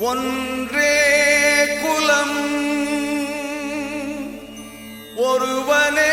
ஒன்றே குலம் ஒருவனே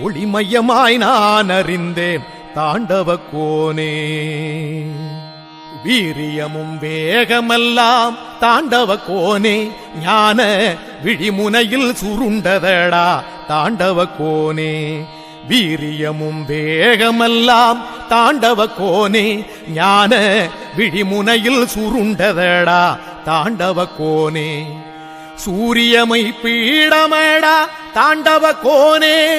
ஒளிமயமாய் நான் அறிந்தேன் தாண்டவ கோனே. வீரியமும் வேகமெல்லாம் தாண்டவ கோனே. ஞான விழிமுனையில் சுருண்டதடா தாண்டவ கோனே. வீரியமும் வேகமெல்லாம் தாண்டவ கோனே. ஞான விழிமுனையில் சுருண்டதடா தாண்டவ கோனே. சூரியமை பீடமடா தாண்டவ கோனே.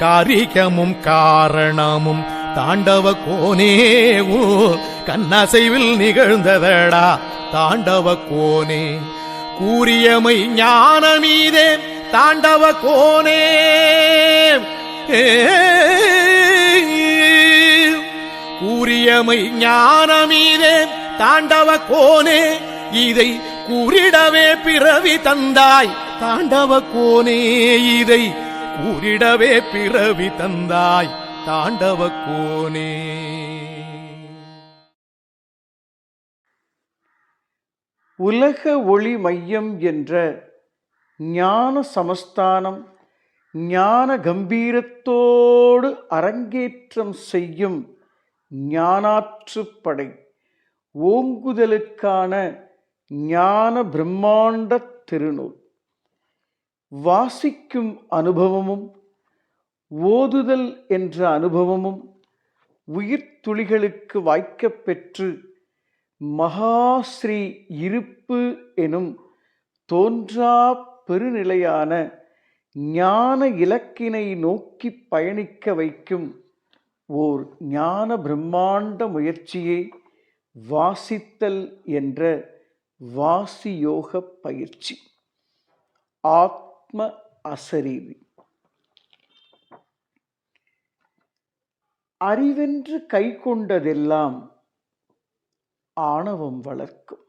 காரிகமும் காரணமும். தாண்டவ கோனேவோ கண்ணசைவில் நிகழ்ந்ததடா. தாண்டவ கோனே கூறியமை ஞானமீதே தாண்டவ கோனே. கூறியமை ஞானமீதே தாண்டவ கோனே. இதை கூறிடவே பிறவி தந்தாய். தாண்டவ கோனே இதை கூறிடவே பிறவி தந்தாய் தாண்டவ கோனே. உலக ஒளி மையம் என்ற ஞான சமஸ்தானம் ஞான கம்பீரத்தோடு அரங்கேற்றம் செய்யும் ஞானாற்றுப்படை ஓங்குதலுக்கான ஞான பிரம்மாண்ட திருநூல். வாசிக்கும் அனுபவமும் ஓதுதல் என்ற அனுபவமும் உயிர் துளிகளுக்கு வாய்க்கப் பெற்று மகாஸ்ரீ இருப்பு எனும் தோன்றா பெருநிலையான ஞான இலக்கினை நோக்கி பயணிக்க வைக்கும் ஓர் ஞான பிரம்மாண்ட முயற்சியே வாசித்தல் என்ற வாசியோக பயிற்சி. ஆத்ம அசரீரி. அறிவென்று கை கொண்டதெல்லாம் ஆணவம் வளர்க்கும்.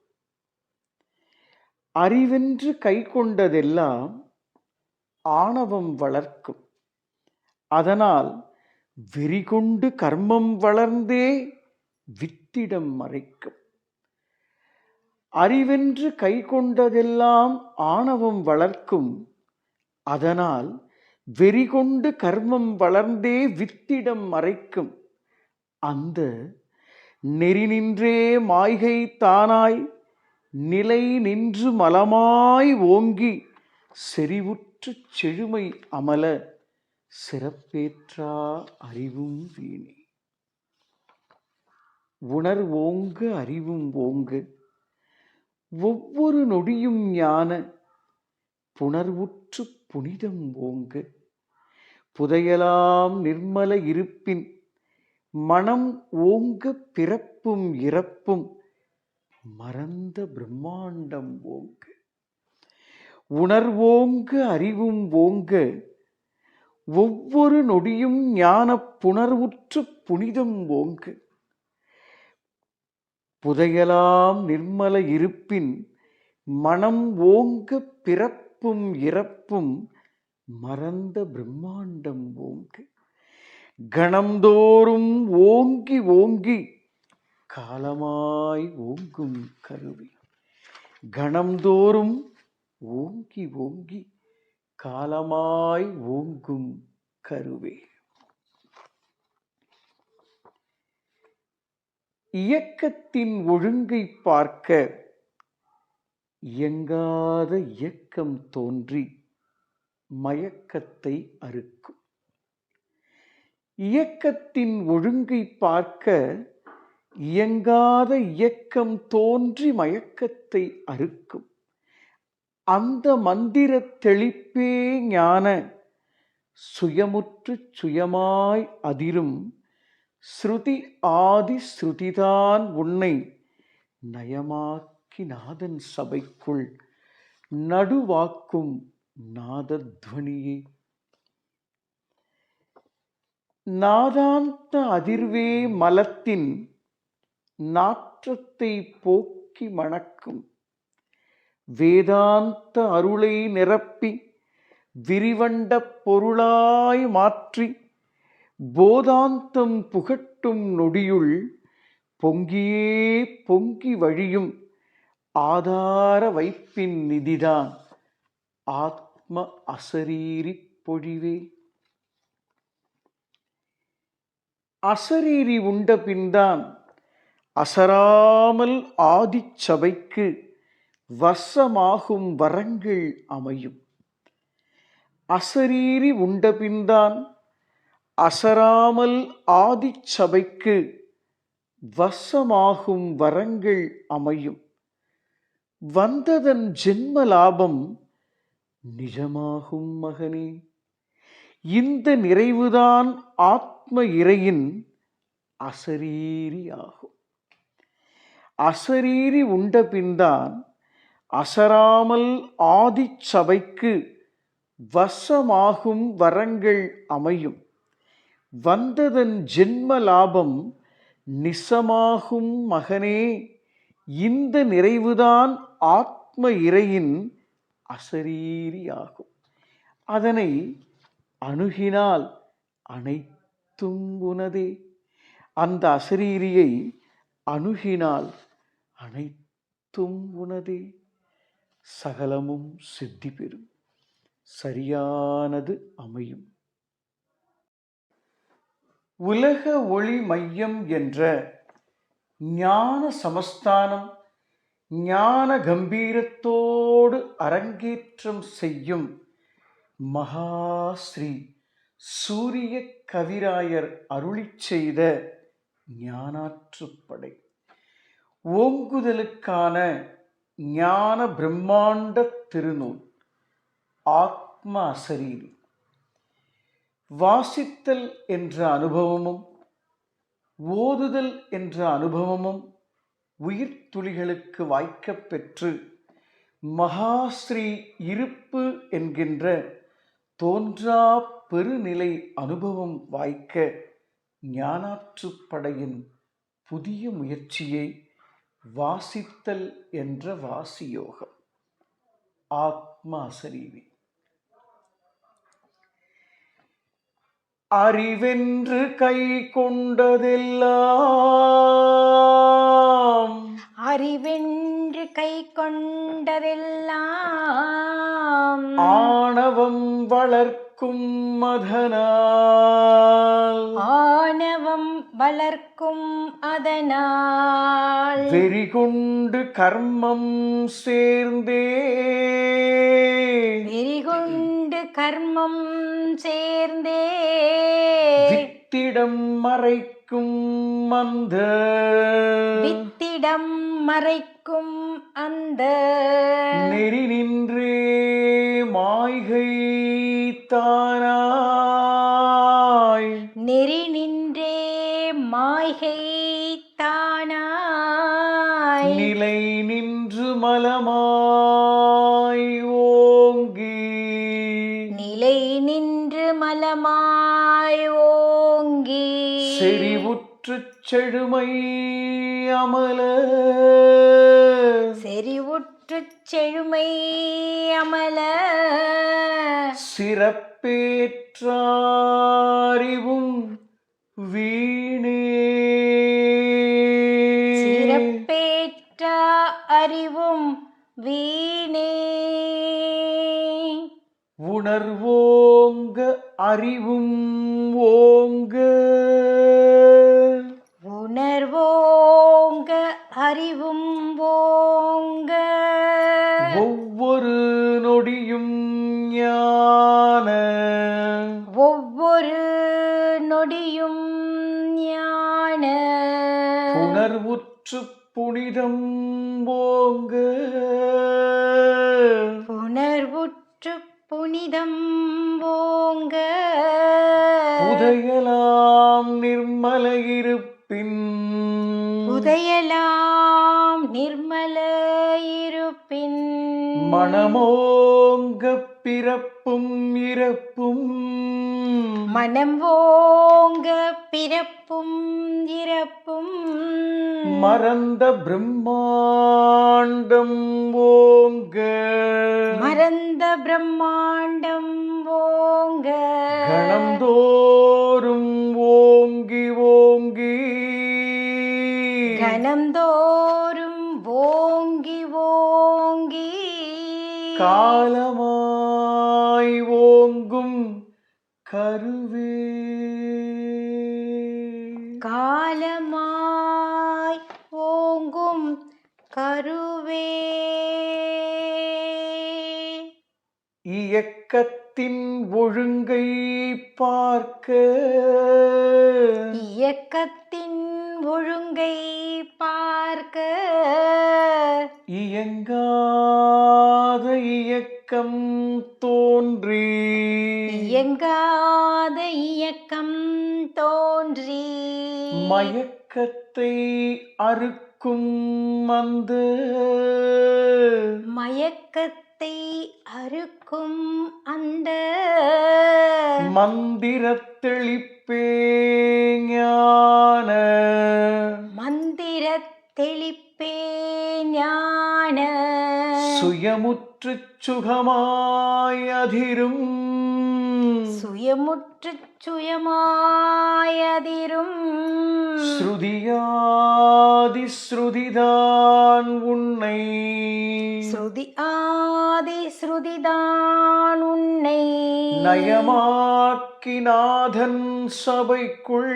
அறிவென்று கை கொண்டதெல்லாம் ஆணவம் வளர்க்கும். அதனால் வெறிகொண்டு கர்மம் வளர்ந்தே வித்திடம் மறைக்கும். அறிவென்று கை கொண்டதெல்லாம் ஆணவம் வளர்க்கும் அதனால் வெறிகொண்டு கர்மம் வளர்ந்தே வித்திடம் மறைக்கும். அந்த நெறி நின்றே மாய்கை தானாய் நிலை நின்று மலமாய் ஓங்கி செறிவுற்றுச் செழுமை அமல சிறப்பேற்றா அறிவும் வீணே. உணர்வோங்க அறிவும் ஓங்கு. ஒவ்வொரு நொடியும் ஞான புணர்வுற்று புனிதம் ஓங்கு. புதையலாம் நிர்மல இருப்பின் மனம் ஓங்க பிறப்பும் இறப்பும் மறந்த பிரம்மாண்டம் ஓங்க. உணர்வோங்க அறிவும் ஓங்க. ஒவ்வொரு நொடியும் ஞான புணர்வுற்று புனிதம் ஓங்க. புதையலாம் நிர்மல இருப்பின் மனம் ஓங்க பிறப்பு பிறப்பும் இறப்பும் மறந்த பிரம்மாண்டம் ஓங்கு. கணம்தோறும் ஓங்கி ஓங்கி காலமாய் ஓங்கும் கருவி. கணம்தோறும் ஓங்கி ஓங்கி காலமாய் ஓங்கும் கருவே. இயக்கத்தின் ஒழுங்கை பார்க்க இயங்காத ஏக்கம் தோன்றி மயக்கத்தை அறுக்கும். இயக்கத்தின் ஒழுங்கை பார்க்க இயங்காத இயக்கம் தோன்றி மயக்கத்தை அறுக்கும். அந்த மந்திர தெளிப்பே ஞான சுயமுற்று சுயமாய் அதிரும். ஸ்ருதி ஆதி ஸ்ருதிதான் உன்னை நயமாக்கி நாதன் சபைக்குள் நடுவாக்கும் நாதத்வனியே. நாதாந்த அதிர்வே மலத்தின் நாற்றத்தை போக்கி மணக்கும். வேதாந்த அருளை நிரப்பி விரிவண்ட பொருளாய் மாற்றி போதாந்தம் புகட்டும் நொடியுள் பொங்கியே பொங்கி வழியும் ஆதார வைப்பின் நிதிதான் ஆத்ம அசரீரி பொழிவே. அசரீரி உண்ட பின்தான் அசராமல் ஆதிச்சபைக்கு வசமாகும் வரங்கள் அமையும். அசரீரி உண்ட பின்தான் அசராமல் ஆதிச்சபைக்கு வசமாகும் வரங்கள் அமையும். வந்ததன் ஜென்ம லாபம் நிஜமாகும் மகனே. இந்த நிறைவுதான் ஆத்ம இறையின் அசரீரி ஆகும் அசரீரி உண்ட பின்தான் அசராமல் ஆதிச்சபைக்கு வசமாகும் வரங்கள் அமையும். வந்ததன் ஜென்ம லாபம் நிசமாகும் மகனே. இந்த நிறைவுதான் ஆத்ம இறையின் அசரீரியாகும். அதனை அணுகினால் அனைத்தும் உனதே. அந்த அசரீரியை அணுகினால் அனைத்தும் உனதே. சகலமும் சித்தி பெறும். சரியானது அமையும். உலக ஒளி மையம் என்ற ஞான சமஸ்தானம் ஞான கம்பீரத்தோடு அரங்கேற்றம் செய்யும் மகாஸ்ரீ சூரிய கவிராயர் அருளிச் செய்த ஞானாற்றுப்படை. ஓங்குதலுக்கான ஞான பிரம்மாண்ட திருநூல் ஆத்ம அசரீரி. வாசித்தல் என்ற அனுபவமும் ஓதுதல் என்ற அனுபவமும் உயிர் துளிகளுக்கு வாய்க்கப் பெற்று மகாஸ்ரீ இருப்பு என்கின்ற தோன்றா பெருநிலை அனுபவம் வாய்க்க ஞானாற்றுப்படையின் புதிய முயற்சியை வாசித்தல் என்ற வாசியோகம். ஆத்மா சரீவி அறிவென்று கை கொண்டதெல்லாம் அறிவென்று கை கொண்டதெல்லாம் ஆணவம் வளர்க்கும் மதனால். ஆணவம் வளர்க்கும் அதனால். வெறிகொண்டு கர்மம் சேர்ந்தே வெறிகொண்டு கர்மம் சேர்ந்தே வித்திடம் மறைக்கும் அந்த. வித்திடம் மறைக்கும் அந்த. நெறி நின்றே மாய்கை தானாய் செழுமை அமல. செறிவுற்றுச் செழுமை அமல. சிறப்பேற்றாரிவும் வீணே. சிறப்பேற்ற அறிவும் வீணே. உணர்வோங்க அறிவும் ஓங்க. உணர்வுற்று புனிதம் ஓங்க. உணர்வுற்று புனிதம் ஓங்க. புதையலாம் நிர்மல இருப்பின். உதயலாம் நிர்மல இருப்பின். மனமோங்க பிறப்பும் இறப்பும். மனம் ஓங்க பிறப்பும் இறப்பும் மறந்த பிரம்மாண்டம் ஓங்க மறந்த பிரம்மாண்டம் ஓங்க கணந்தோறும் ஓங்கி ஓங்கி கணந்தோறும் கருவே இயக்கத்தின் ஒழுங்கை பார்க்க. இயக்கத்தின் ஒழுங்கை பார்க்க. இயங்காத இயக்கம் தோன்றி. இயங்காத இயக்கம் தோன்றி. மயக்கத்தை அறுக்கும் அந்த மயக்கத்தை அறுக்கும் அந்த மந்திரத் தெளிப்பே ஞான மந்திர தெளிப்பே ஞான சுயமுற்றுச் சுகமாய் அதிரும். சுயமுற்றுச் சுயமாயதிரும். ஸ்ருதியாதி ஸ்ருதிதான் உன்னை. ஸ்ருதி ஆதி ஸ்ருதிதான் உன்னை. நயமாக்கி நாதன் சபைக்குள்.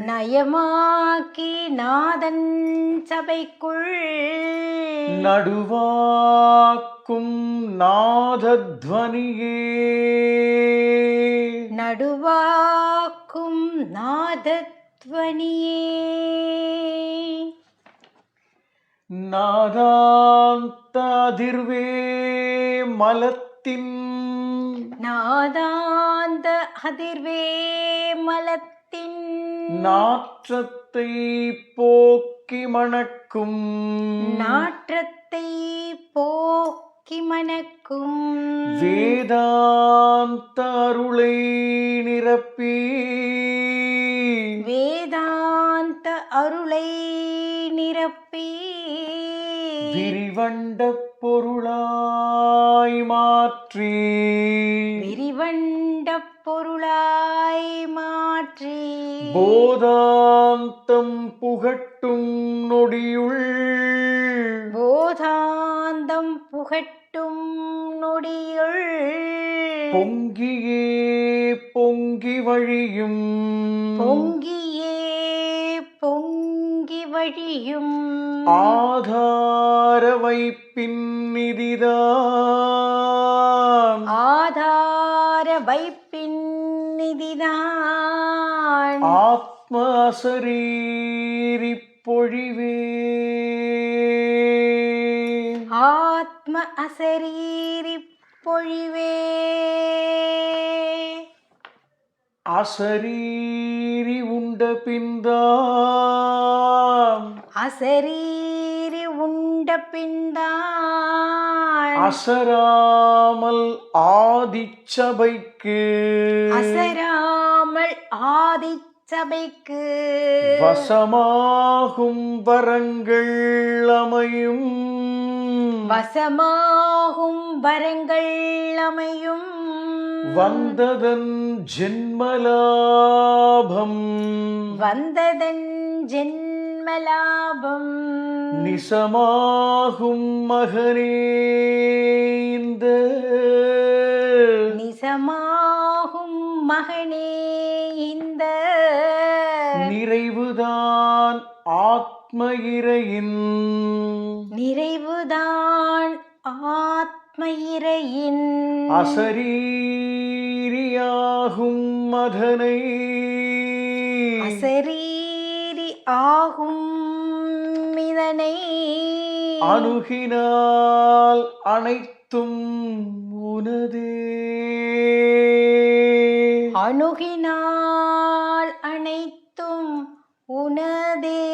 நயமாக்கி நாதன் சபைக்குள். நடுவாக்கும் நாதத்வனியே. நடுவாக்கும் நாதத்வனியே. நாதாந்த அதிர்வே மலத்தின் நாதாந்த அதிர்வே மலத்தின் நாற்றத்தை போக்கி மணக்கும். நாற்றத்தை போக்கி மணக்கும். வேதாந்த அருளை நிரப்பி. வேதாந்த அருளை நிரப்பி. விரிவண்ட பொருளாய் மாற்றி. விரிவண்ட பொருளாய் மாற்றி. போதாந்தம் புகட்டும் நொடியுள். போதாந்தம் புகட்டும் நொடியுள். பொங்கியே பொங்கி வழியும். பொங்கி வழியும். ஆதார வைப்பின் நிதிதான். ஆதார வைப்பின் நிதிதான். ஆத்ம அசரீரி பொழிவே ஆத்ம அசரீரி பொழிவே அசரீரி உண்ட பின்தான். அசரீரி உண்ட பின்தான். அசராமல் ஆதிச்சபைக்கு. அசராமல் ஆதிச்சபைக்கு. வசமாகும் வரங்கள் அமையும். வசமாகும் வரங்கள் அமையும். வந்ததன் ஜென்மலாபம். வந்ததன் ஜென்மலாபம். நிசமாகும் மகனே இந்த. நிசமாகும் மகனே இந்த. நிறைவுதான் ஆத்ம இறையின். நிறைவுதான் ஆத்ம இறையின் அசரீரியாகும் மதனை. அசரீரி ஆகும் இதனை அணுகினால் அனைத்தும் உனதே. அணுகினால் அனைத்தும் உனதே.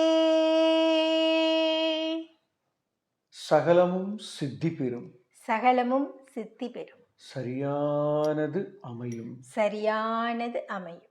சகலமும் சித்தி பெறும் சகலமும் சித்தி பெறும் சரியானது அமையும். சரியானது அமையும்.